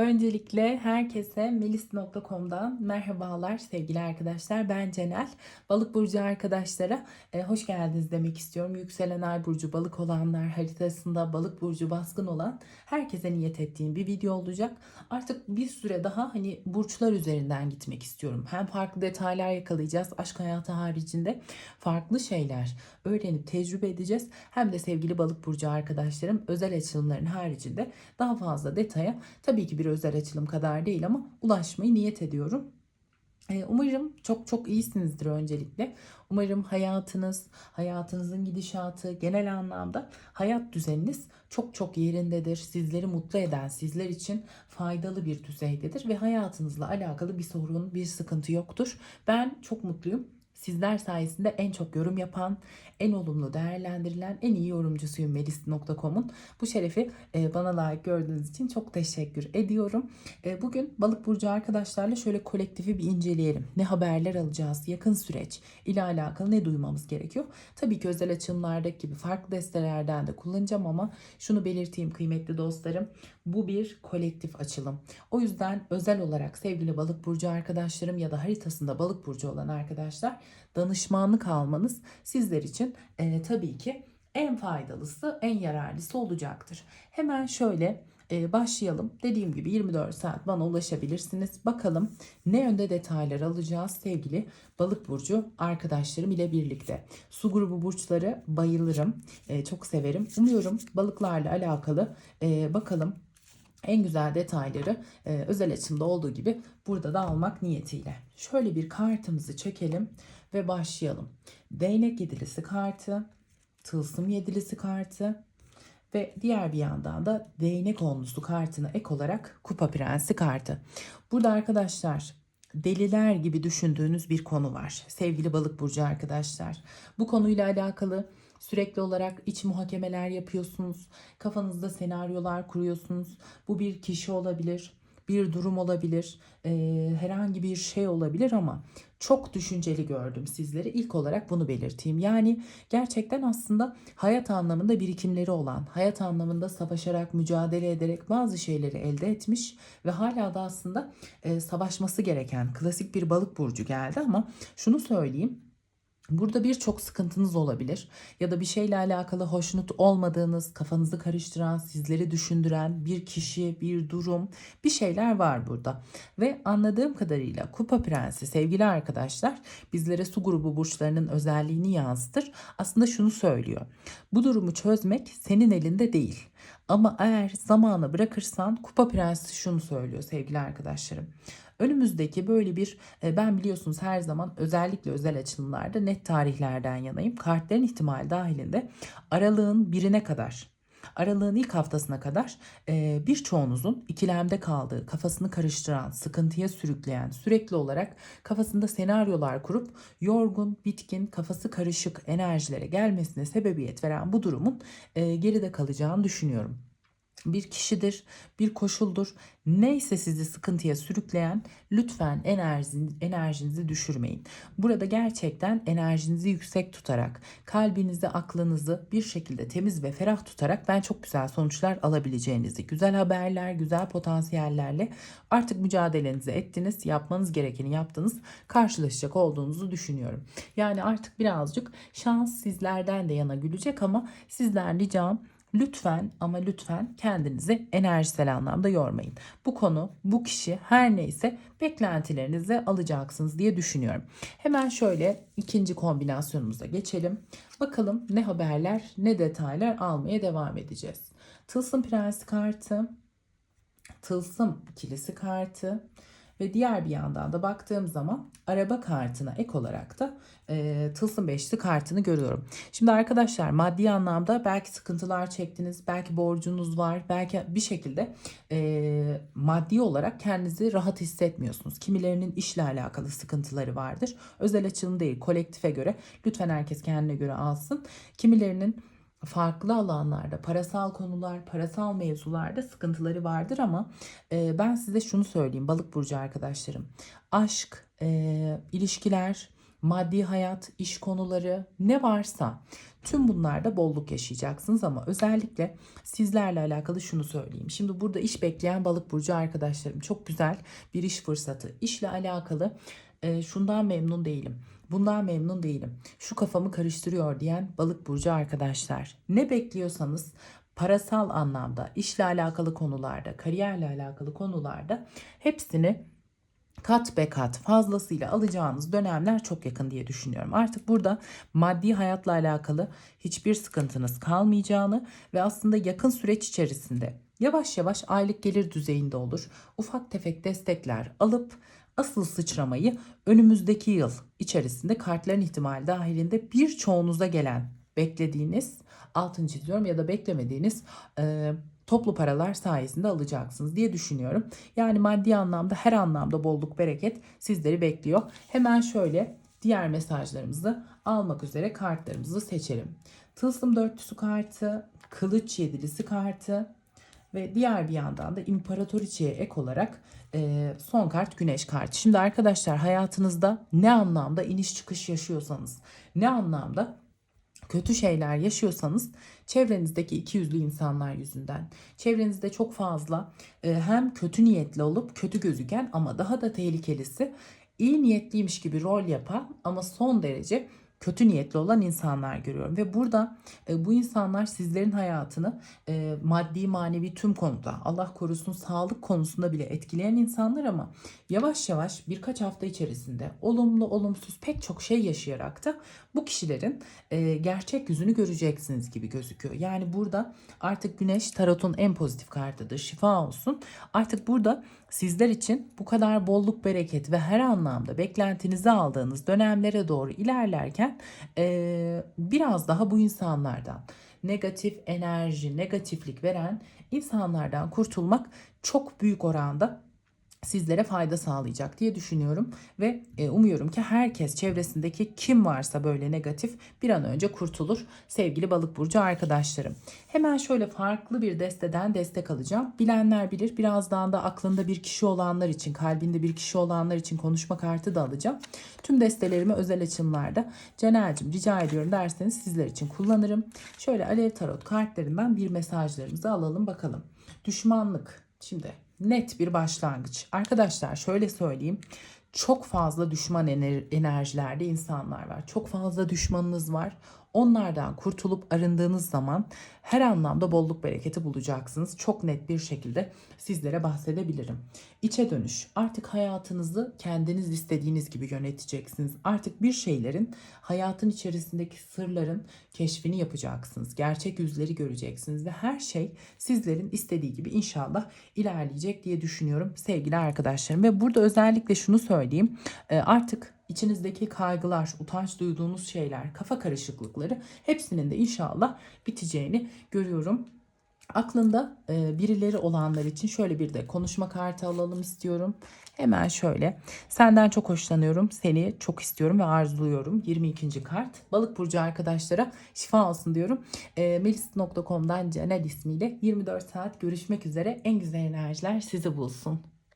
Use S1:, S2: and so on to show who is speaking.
S1: Öncelikle herkese melis.com'dan merhabalar sevgili arkadaşlar. Ben Cenel. Balık burcu arkadaşlara e, hoş geldiniz demek istiyorum. Yükselen ay burcu balık olanlar haritasında balık burcu baskın olan herkese niyet ettiğim bir video olacak. Artık bir süre daha hani burçlar üzerinden gitmek istiyorum. Hem farklı detaylar yakalayacağız. Aşk hayatı haricinde farklı şeyler öğrenip tecrübe edeceğiz. Hem de sevgili balık burcu arkadaşlarım özel açılımların haricinde daha fazla detaya tabii ki bir özel açılım kadar değil ama ulaşmayı niyet ediyorum. Ee, Umarım çok çok iyisinizdir öncelikle. Umarım hayatınız, hayatınızın gidişatı, genel anlamda hayat düzeniniz çok çok yerindedir. Sizleri mutlu eden, sizler için faydalı bir düzeydedir ve hayatınızla alakalı bir sorun, bir sıkıntı yoktur. Ben çok mutluyum. Sizler sayesinde en çok yorum yapan, en olumlu değerlendirilen en iyi yorumcusuyum melis.com'un. Bu şerefi e, bana layık gördüğünüz için çok teşekkür ediyorum. E, Bugün Balık Burcu arkadaşlarla şöyle kolektifi bir inceleyelim. Ne haberler alacağız, yakın süreç ile alakalı ne duymamız gerekiyor? Tabii ki özel açılımlardaki gibi farklı destelerden de kullanacağım ama şunu belirteyim kıymetli dostlarım. Bu bir kolektif açılım. O yüzden özel olarak sevgili Balık Burcu arkadaşlarım ya da haritasında Balık Burcu olan arkadaşlar danışmanlık almanız sizler için e, tabii ki en faydalısı, en yararlısı olacaktır. Hemen şöyle e, başlayalım. Dediğim gibi 24 saat bana ulaşabilirsiniz. Bakalım ne yönde detaylar alacağız sevgili balık burcu arkadaşlarım ile birlikte. Su grubu burçları bayılırım. E, çok severim. Umuyorum balıklarla alakalı e, bakalım en güzel detayları e, özel açımda olduğu gibi burada da almak niyetiyle. Şöyle bir kartımızı çekelim ve başlayalım. Değnek yedilisi kartı, tılsım yedilisi kartı ve diğer bir yandan da değnek onlusu kartına ek olarak kupa prensi kartı. Burada arkadaşlar deliler gibi düşündüğünüz bir konu var. Sevgili balık burcu arkadaşlar. Bu konuyla alakalı sürekli olarak iç muhakemeler yapıyorsunuz. Kafanızda senaryolar kuruyorsunuz. Bu bir kişi olabilir, bir durum olabilir, e, herhangi bir şey olabilir ama çok düşünceli gördüm sizleri. İlk olarak bunu belirteyim. Yani gerçekten aslında hayat anlamında birikimleri olan, hayat anlamında savaşarak, mücadele ederek bazı şeyleri elde etmiş ve hala da aslında e, savaşması gereken klasik bir balık burcu geldi ama şunu söyleyeyim. Burada birçok sıkıntınız olabilir ya da bir şeyle alakalı hoşnut olmadığınız, kafanızı karıştıran, sizleri düşündüren bir kişi, bir durum, bir şeyler var burada. Ve anladığım kadarıyla Kupa Prensi sevgili arkadaşlar bizlere su grubu burçlarının özelliğini yansıtır. Aslında şunu söylüyor. Bu durumu çözmek senin elinde değil. Ama eğer zamanı bırakırsan Kupa Prensi şunu söylüyor sevgili arkadaşlarım. Önümüzdeki böyle bir e, ben biliyorsunuz her zaman özellikle özel açılımlarda net tarihlerden yanayım. Kartların ihtimal dahilinde aralığın birine kadar Aralığın ilk haftasına kadar e, birçoğunuzun ikilemde kaldığı, kafasını karıştıran, sıkıntıya sürükleyen, sürekli olarak kafasında senaryolar kurup yorgun, bitkin, kafası karışık enerjilere gelmesine sebebiyet veren bu durumun e, geride kalacağını düşünüyorum bir kişidir, bir koşuldur. Neyse sizi sıkıntıya sürükleyen lütfen enerjinizi, düşürmeyin. Burada gerçekten enerjinizi yüksek tutarak, kalbinizi, aklınızı bir şekilde temiz ve ferah tutarak ben çok güzel sonuçlar alabileceğinizi, güzel haberler, güzel potansiyellerle artık mücadelenizi ettiniz, yapmanız gerekeni yaptınız, karşılaşacak olduğunuzu düşünüyorum. Yani artık birazcık şans sizlerden de yana gülecek ama sizden ricam Lütfen ama lütfen kendinizi enerjisel anlamda yormayın. Bu konu, bu kişi her neyse beklentilerinizi alacaksınız diye düşünüyorum. Hemen şöyle ikinci kombinasyonumuza geçelim. Bakalım ne haberler, ne detaylar almaya devam edeceğiz. Tılsım Prensi kartı, Tılsım ikilisi kartı, ve diğer bir yandan da baktığım zaman araba kartına ek olarak da e, tılsım beşli kartını görüyorum. Şimdi arkadaşlar maddi anlamda belki sıkıntılar çektiniz, belki borcunuz var, belki bir şekilde e, maddi olarak kendinizi rahat hissetmiyorsunuz. Kimilerinin işle alakalı sıkıntıları vardır. Özel açılım değil, kolektife göre lütfen herkes kendine göre alsın. Kimilerinin farklı alanlarda parasal konular, parasal mevzularda sıkıntıları vardır ama e, ben size şunu söyleyeyim balık burcu arkadaşlarım. Aşk, e, ilişkiler, maddi hayat, iş konuları ne varsa tüm bunlarda bolluk yaşayacaksınız ama özellikle sizlerle alakalı şunu söyleyeyim. Şimdi burada iş bekleyen balık burcu arkadaşlarım çok güzel bir iş fırsatı. İşle alakalı e, şundan memnun değilim. Bundan memnun değilim. Şu kafamı karıştırıyor diyen balık burcu arkadaşlar. Ne bekliyorsanız parasal anlamda, işle alakalı konularda, kariyerle alakalı konularda hepsini kat be kat fazlasıyla alacağınız dönemler çok yakın diye düşünüyorum. Artık burada maddi hayatla alakalı hiçbir sıkıntınız kalmayacağını ve aslında yakın süreç içerisinde yavaş yavaş aylık gelir düzeyinde olur. Ufak tefek destekler alıp asıl sıçramayı önümüzdeki yıl içerisinde kartların ihtimali dahilinde birçoğunuza gelen beklediğiniz altın çiziyorum ya da beklemediğiniz e, toplu paralar sayesinde alacaksınız diye düşünüyorum. Yani maddi anlamda her anlamda bolluk bereket sizleri bekliyor. Hemen şöyle diğer mesajlarımızı almak üzere kartlarımızı seçelim. Tılsım dörtlüsü kartı, kılıç yedilisi kartı ve diğer bir yandan da imparatoriçeye ek olarak e, son kart güneş kartı. Şimdi arkadaşlar hayatınızda ne anlamda iniş çıkış yaşıyorsanız, ne anlamda kötü şeyler yaşıyorsanız çevrenizdeki iki yüzlü insanlar yüzünden. Çevrenizde çok fazla e, hem kötü niyetli olup kötü gözüken ama daha da tehlikelisi iyi niyetliymiş gibi rol yapan ama son derece kötü niyetli olan insanlar görüyorum. Ve burada e, bu insanlar sizlerin hayatını e, maddi manevi tüm konuda Allah korusun sağlık konusunda bile etkileyen insanlar ama yavaş yavaş birkaç hafta içerisinde olumlu olumsuz pek çok şey yaşayarak da bu kişilerin e, gerçek yüzünü göreceksiniz gibi gözüküyor. Yani burada artık güneş tarotun en pozitif kartıdır. Şifa olsun. Artık burada sizler için bu kadar bolluk bereket ve her anlamda beklentinizi aldığınız dönemlere doğru ilerlerken e, biraz daha bu insanlardan negatif enerji, negatiflik veren insanlardan kurtulmak çok büyük oranda sizlere fayda sağlayacak diye düşünüyorum ve e, umuyorum ki herkes çevresindeki kim varsa böyle negatif bir an önce kurtulur sevgili balık burcu arkadaşlarım. Hemen şöyle farklı bir desteden destek alacağım. Bilenler bilir birazdan da aklında bir kişi olanlar için kalbinde bir kişi olanlar için konuşma kartı da alacağım. Tüm destelerimi özel açımlarda Caner'cim rica ediyorum derseniz sizler için kullanırım. Şöyle Alev Tarot kartlarından bir mesajlarımızı alalım bakalım. Düşmanlık. Şimdi net bir başlangıç. Arkadaşlar şöyle söyleyeyim. Çok fazla düşman ener- enerjilerde insanlar var. Çok fazla düşmanınız var. Onlardan kurtulup arındığınız zaman her anlamda bolluk bereketi bulacaksınız. Çok net bir şekilde sizlere bahsedebilirim. İçe dönüş. Artık hayatınızı kendiniz istediğiniz gibi yöneteceksiniz. Artık bir şeylerin hayatın içerisindeki sırların keşfini yapacaksınız. Gerçek yüzleri göreceksiniz ve her şey sizlerin istediği gibi inşallah ilerleyecek diye düşünüyorum sevgili arkadaşlarım. Ve burada özellikle şunu söyleyeyim. E, Artık içinizdeki kaygılar, utanç duyduğunuz şeyler, kafa karışıklıkları hepsinin de inşallah biteceğini görüyorum. Aklında e, birileri olanlar için şöyle bir de konuşma kartı alalım istiyorum. Hemen şöyle. Senden çok hoşlanıyorum. Seni çok istiyorum ve arzuluyorum. 22. kart. Balık burcu arkadaşlara şifa olsun diyorum. E, Melis.com'dan Cenel ismiyle 24 saat görüşmek üzere. En güzel enerjiler sizi bulsun.